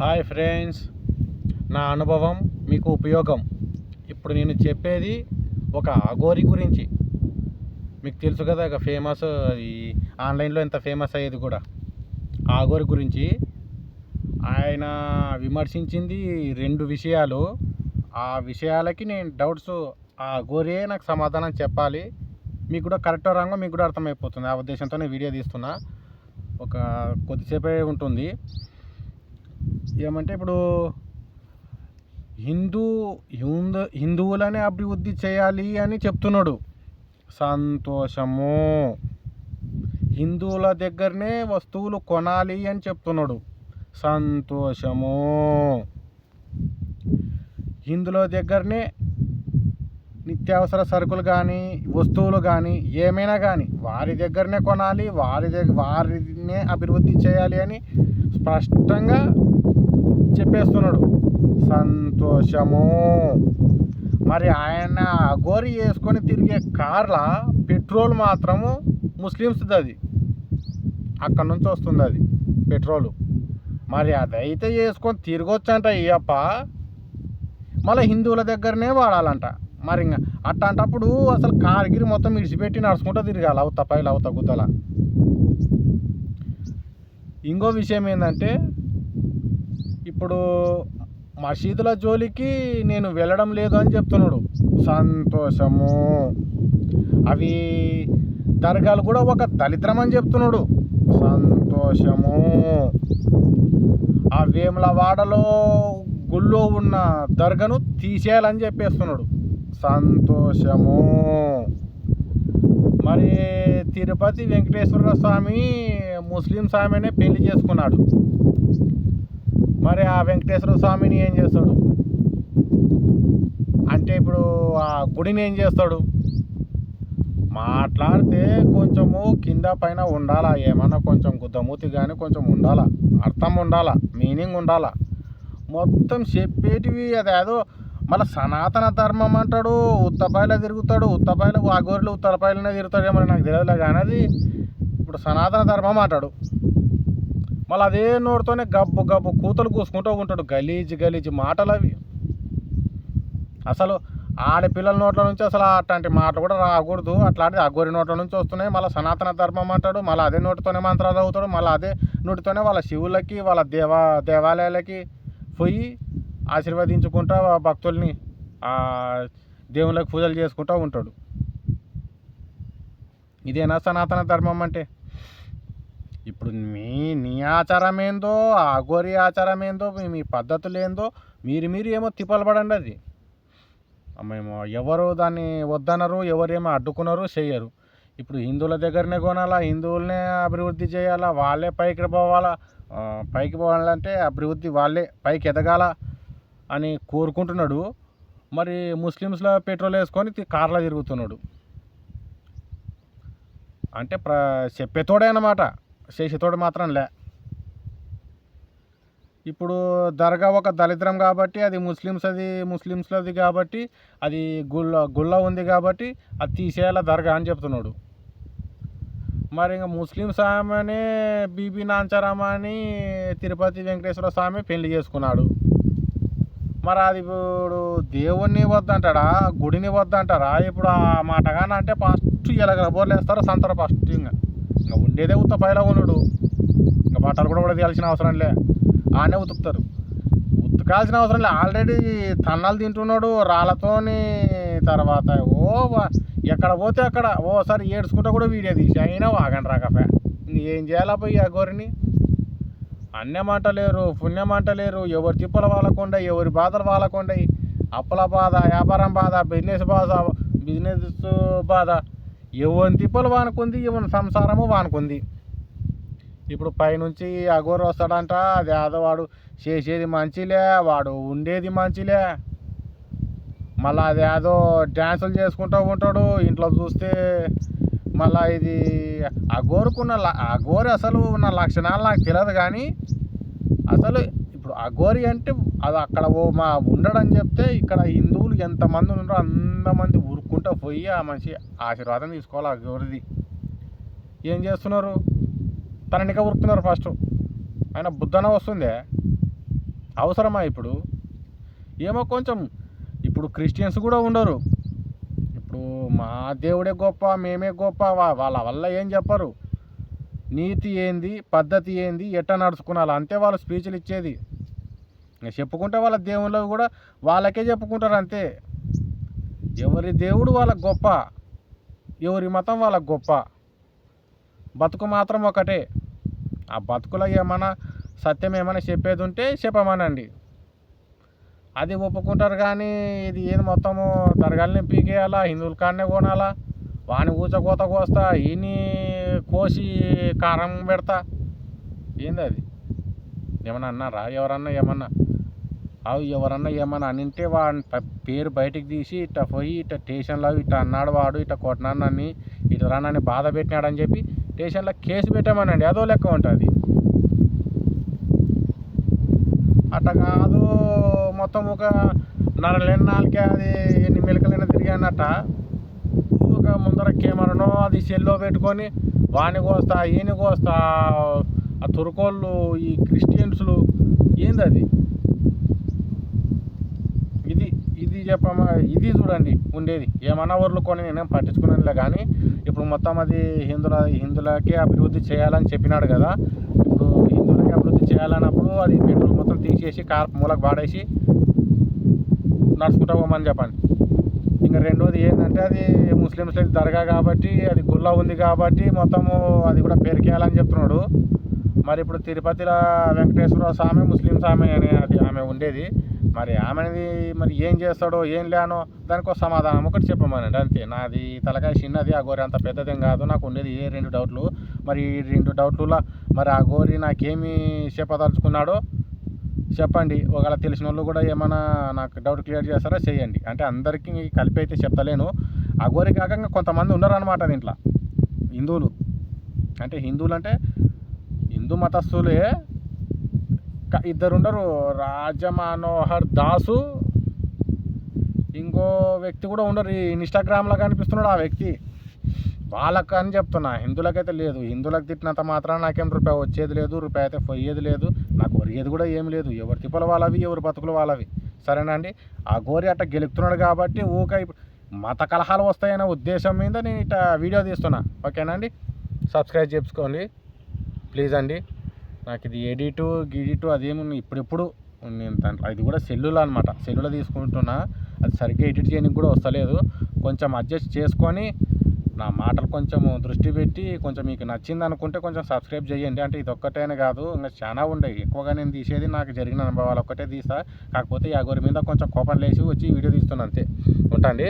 Hi friends. నా అనుభవం మీకు ఉపయోగం. ఇప్పుడు నేను చెప్పేది ఒక ఆగోరి గురించి. మీకు తెలుసు కదా ఇక ఫేమస్ అది ఆన్లైన్లో ఎంత ఫేమస్ అయ్యేది కూడా. ఆగోరి గురించి. ఆయన విమర్శించింది రెండు విషయాలు. ఆ విషయాలకి నేను డౌట్స్ ఆ గోరే నాకు సమాధానం చెప్పాలి. మీకు కూడా కరెక్ట్ రాంగో మీకు కూడా అర్థమైపోతుంది. ఆ ఉద్దేశంతో నేను వీడియో తీస్తున్నా. ఒక కొద్దిసేపే ఉంటుంది. ఏమంటే ఇప్పుడు హిందూ హిందూ హిందువులనే అభివృద్ధి చేయాలి అని చెప్తున్నాడు. సంతోషము. హిందువుల దగ్గరనే వస్తువులు కొనాలి అని చెప్తున్నాడు. సంతోషము. హిందువుల దగ్గరనే నిత్యావసర సరుకులు కానీ వస్తువులు కానీ ఏమైనా కానీ వారి దగ్గరనే కొనాలి వారి దగ్గర వారినే అభివృద్ధి చేయాలి అని స్పష్టంగా చెప్పేస్తున్నాడు. సంతోషము. మరి ఆయన అఘోరి వేసుకొని తిరిగే కార్ల పెట్రోల్ మాత్రము ముస్లిమ్స్ది అది. అక్కడ నుంచి వస్తుంది అది పెట్రోల్. మరి అదైతే వేసుకొని తిరగొచ్చంట అయ్యప్ప మళ్ళీ హిందువుల దగ్గరనే వాడాలంట. మరి ఇంకా అట్లాంటప్పుడు అసలు కార్గిరి మొత్తం ఇడిచిపెట్టి నడుచుకుంటూ తిరగాలి అవుతా పైలు అవుతా గుద్దల. ఇంకో విషయం ఏంటంటే ఇప్పుడు మసీదుల జోలికి నేను వెళ్ళడం లేదు అని చెప్తున్నాడు. సంతోషము. అవి దర్గాలు కూడా ఒక దళిద్రం అని చెప్తున్నాడు. సంతోషము. ఆ వేములవాడలో గుళ్ళో ఉన్న దర్గాను తీసేయాలని చెప్పేస్తున్నాడు. సంతోషము. మరి తిరుపతి వెంకటేశ్వర స్వామి ముస్లిం స్వామినే పెళ్ళి చేసుకున్నాడు. మరి ఆ వెంకటేశ్వర స్వామిని ఏం చేస్తాడు? అంటే ఇప్పుడు ఆ గుడిని ఏం చేస్తాడు? మాట్లాడితే కొంచెము కింద పైన ఉండాలా? ఏమన్నా కొంచెం గుద్దమూతి కానీ కొంచెం ఉండాలా? అర్థం ఉండాలా? మీనింగ్ ఉండాలా? మొత్తం చెప్పేటివి అదేదో మళ్ళీ సనాతన ధర్మం అంటాడు ఉత్తపాయల తిరుగుతాడు ఉత్తపాయలు ఆ గోరెలు ఉత్తరపాయలనే తిరుగుతాడేమో నాకు తెలియదులే కానీ అది ఇప్పుడు సనాతన ధర్మం అంటాడు. మళ్ళీ అదే నోటితోనే గబ్బు గబ్బు కూతలు కూసుకుంటూ ఉంటాడు. గలీజ్ గలీజ్ మాటలు అవి. అసలు ఆడపిల్లల నోట్ల నుంచి అసలు అట్లాంటి మాటలు కూడా రాకూడదు. అట్లాంటిది అగోరి నోట్ల నుంచి వస్తున్నాయి. మళ్ళీ సనాతన ధర్మం అంటాడు. మళ్ళీ అదే నోటితోనే మంత్రాలు చదువుతాడు. మళ్ళీ అదే నోటితోనే వాళ్ళ శివులకి వాళ్ళ దేవా దేవాలయాలకి పోయి ఆశీర్వదించుకుంటా భక్తుల్ని దేవుళ్ళకి పూజలు చేసుకుంటూ ఉంటాడు. ఇదేనా సనాతన ధర్మం అంటే? ఇప్పుడు మీ నీ ఆచారం ఏందో ఆ అఘోరి ఆచారం ఏందో మీ- పద్ధతులు ఏందో మీరు మీరు ఏమో తిప్పలు పడండి అది. మేము ఎవరు దాన్ని వద్దనరు ఎవరేమో అడ్డుకున్నారు చేయరు ఇప్పుడు హిందువుల దగ్గరనే కొనాలా హిందువులనే అభివృద్ధి చేయాలా వాళ్ళే పైకి పోవాలా పైకి పోవాలంటే అభివృద్ధి వాళ్ళే పైకి ఎదగాల అని కోరుకుంటున్నాడు. మరి ముస్లిమ్స్లో పెట్రోల్ వేసుకొని కార్లో తిరుగుతున్నాడు. అంటే ప్ర చెప్పేతోడే అన్నమాట. శేషితోడు మాత్రం లే ఇప్పుడు దర్గా ఒక దళిద్రం కాబట్టి అది ముస్లిమ్స్ అది ముస్లిమ్స్లది కాబట్టి అది గుళ్ళ గుళ్ళ ఉంది కాబట్టి అది తీసేయాల దర్గా అని చెప్తున్నాడు. మరి ఇంకా ముస్లిం స్వామిని బీబీ నాంచారామ అని తిరుపతి వెంకటేశ్వర స్వామి పెళ్ళి చేసుకున్నాడు. మరి అది ఇప్పుడు దేవుణ్ణి వద్దంటాడా? గుడిని వద్దంటారా? ఇప్పుడు ఆ మాటగానంటే ఫస్ట్ ఫస్ట్ బోర్లు వేస్తారు సంతర ఫస్ట్ ఇంకా. ఇంకా ఉండేదే ఉత్త పైలో ఉన్నాడు. ఇంకా బట్టలు కూడా కూడా తీయాల్సిన అవసరం లే. ఆనే ఉతుకుతారు ఉతకాల్సిన అవసరం లే. ఆల్రెడీ తన్నాలు తింటున్నాడు. రాళ్ళతోని తర్వాత ఓ ఎక్కడ పోతే అక్కడ ఓసారి ఏడ్చుకుంటా కూడా వీడియో తీసి అయినా వాగండి రాకపే ఏం చేయాలా పోయి ఆ గోరిని? అన్యమంట లేరు పుణ్యమాట లేరు. ఎవరి తిప్పలు వాళ్ళకుండా ఎవరి బాధలు వాళ్ళకుండా అప్పుల బాధ వ్యాపారం బాధ బిజినెస్ బాధ బిజినెస్ బాధ. ఎవరి తిప్పలు వానుకుంది ఇవన్న సంసారము వానుకుంది. ఇప్పుడు పైనుంచి అఘోరు వస్తాడంట అది ఏదో వాడు చేసేది మంచిలే వాడు ఉండేది మంచిలే. మళ్ళీ అది ఏదో డ్యాన్సులు చేసుకుంటూ ఉంటాడు ఇంట్లో చూస్తే మళ్ళీ ఇది అగోరుకున్న ల- అఘోరి అసలు ఉన్న లక్షణాలు నాకు తెలియదు కానీ అసలు అఘోరి అంటే అది అక్కడ ఓ మా ఉండడని చెప్తే ఇక్కడ హిందువులు ఎంతమంది ఉన్నారో అంతమంది ఉరుక్కుంటూ పోయి ఆ మనిషి ఆశీర్వాదం తీసుకోవాలి అఘోరిది. ఏం చేస్తున్నారు? తననిక ఉరుకుతున్నారు ఫస్ట్ ఆయన బుద్ధన వస్తుందే. అవసరమా ఇప్పుడు? ఏమో కొంచెం. ఇప్పుడు క్రిస్టియన్స్ కూడా ఉండరు. ఇప్పుడు మా దేవుడే గొప్ప మేమే గొప్ప వాళ్ళ వల్ల ఏం చెప్పరు. నీతి ఏంది పద్ధతి ఏంది ఎట్ట నడుచుకున్నాలి అంతే వాళ్ళు స్పీచ్లు ఇచ్చేది. చెప్పుకుంటే వాళ్ళ దేవుళ్ళు కూడా వాళ్ళకే చెప్పుకుంటారు అంతే. ఎవరి దేవుడు వాళ్ళకి గొప్ప ఎవరి మతం వాళ్ళకి గొప్ప. బతుకు మాత్రం ఒకటే. ఆ బతుకులో ఏమైనా సత్యం ఏమైనా చెప్పేది ఉంటే చెప్పమనండి. అది ఒప్పుకుంటారు కానీ ఇది ఏది మొత్తము దరగాలని పీకేయాలా హిందువుల కాడనే కొనాలా? వాని ఊచకోత కోస్తా ఈయన్ని కోసి కారం పెడతా? ఏంది అది? ఏమన్నా అన్నారా ఎవరన్నా ఏమన్నా. అవి ఎవరన్నా ఏమన్నా అనింటే వాడిని పేరు బయటికి తీసి ఇట్ట పోయి ఇట్ట స్టేషన్లో ఇట్ట అన్నాడు వాడు ఇట్ట కొట్టినాడు ఇటు రాన్నని బాధ పెట్టినాడని చెప్పి స్టేషన్లో కేసు పెట్టామనండి. అదో లెక్క ఉంటుంది. అట్ట కాదు మొత్తం ఒక నరలేని నాలుగే అది ఎన్ని మెలకలైనా తిరిగానట ఒక ముందర కెమెరానో అది సెల్లో పెట్టుకొని వాని కోస్తా ఈయన కోస్తా ఆ తురకోళ్ళు ఈ క్రిస్టియన్స్లు ఏంది అది ఇది ఇది చెప్పమా? ఇది చూడండి ఉండేది. ఏమన్నా ఊర్లు కొని నేనేం పట్టించుకున్నానులే కానీ ఇప్పుడు మొత్తం అది హిందువుల హిందువులకే అభివృద్ధి చేయాలని చెప్పినాడు కదా. ఇప్పుడు హిందువులకే అభివృద్ధి చేయాలన్నప్పుడు అది పెట్రోల్ మొత్తం తీసేసి కార్ మూలకు పాడేసి నడుచుకుంటా పోమని చెప్పండి. ఇంకా రెండోది ఏంటంటే అది ముస్లిమ్స్లది దర్గా కాబట్టి అది గుళ్ళ ఉంది కాబట్టి మొత్తము అది కూడా పెరికేయాలని చెప్తున్నాడు. మరి ఇప్పుడు తిరుపతిలో వెంకటేశ్వర స్వామి ముస్లిం స్వామి అని అది ఆమె ఉండేది. మరి ఆమెది మరి ఏం చేస్తాడో ఏం లేనో దానికో సమాధానం ఒకటి చెప్పమనండి అంతే. నాది తలకాయ చిన్నది ఆ గోరి అంత పెద్దదేం కాదు నాకు ఉండేది ఏ రెండు డౌట్లు. మరి ఈ రెండు డౌట్లలో మరి ఆ గోరి నాకేమి చెప్పదలుచుకున్నాడో చెప్పండి. ఒకవేళ తెలిసిన వాళ్ళు కూడా ఏమైనా నాకు డౌట్ క్లియర్ చేస్తారా చేయండి. అంటే అందరికీ కలిపి అయితే చెప్తలేను. అఘోరి కాక కొంతమంది ఉన్నారనమాట దీంట్లో. హిందువులు. అంటే హిందువులు అంటే హిందూ మతస్థులే. ఇద్దరుండరు. ఇద్దరు ఉండరు రాజమనోహర్ దాసు. ఇంకో వ్యక్తి కూడా ఉండరు. ఈ ఇన్స్టాగ్రామ్లో కనిపిస్తున్నాడు ఆ వ్యక్తి. వాళ్ళకు అని చెప్తున్నా హిందువులకైతే లేదు. హిందువులకు తిట్టినంత మాత్రం నాకేం రూపాయి వచ్చేది లేదు రూపాయి అయితే పోయేది లేదు. నాకు ఒరిగేది కూడా ఏం లేదు. ఎవరి తిప్పలు వాళ్ళవి ఎవరి బతుకులు వాళ్ళవి. సరేనా అండి? ఆ గోరి అట్ట గెలుపుతున్నాడు కాబట్టి ఊక ఇప్పుడు మత కలహాలు వస్తాయనే ఉద్దేశం మీద నేను ఇట్ట వీడియో తీస్తున్నా. ఓకేనా అండి? సబ్స్క్రైబ్ చేసుకోండి. ప్లీజ్ అండి. నాకు ఇది ఎడిటు గిడిటు అదేమి ఇప్పుడిప్పుడు నేను దాంట్లో అది కూడా సెల్లులో అనమాట సెల్లులో తీసుకుంటున్నా. అది సరిగ్గా ఎడిట్ చేయడానికి కూడా వస్తలేదు. కొంచెం అడ్జస్ట్ చేసుకొని నా మాటలు కొంచెం దృష్టి పెట్టి కొంచెం మీకు నచ్చింది అనుకుంటే కొంచెం సబ్స్క్రైబ్ చేయండి. అంటే ఇది ఒక్కటేనే కాదు ఇంకా చాలా ఉండేవి ఎక్కువగా నేను తీసేది నాకు జరిగిన అనుభవాలు ఒక్కటే తీస్తా. కాకపోతే ఈ అగోరి మీద కొంచెం కోపం లేచి వచ్చి వీడియో తీస్తున్నా అంతే. ఉంటాండి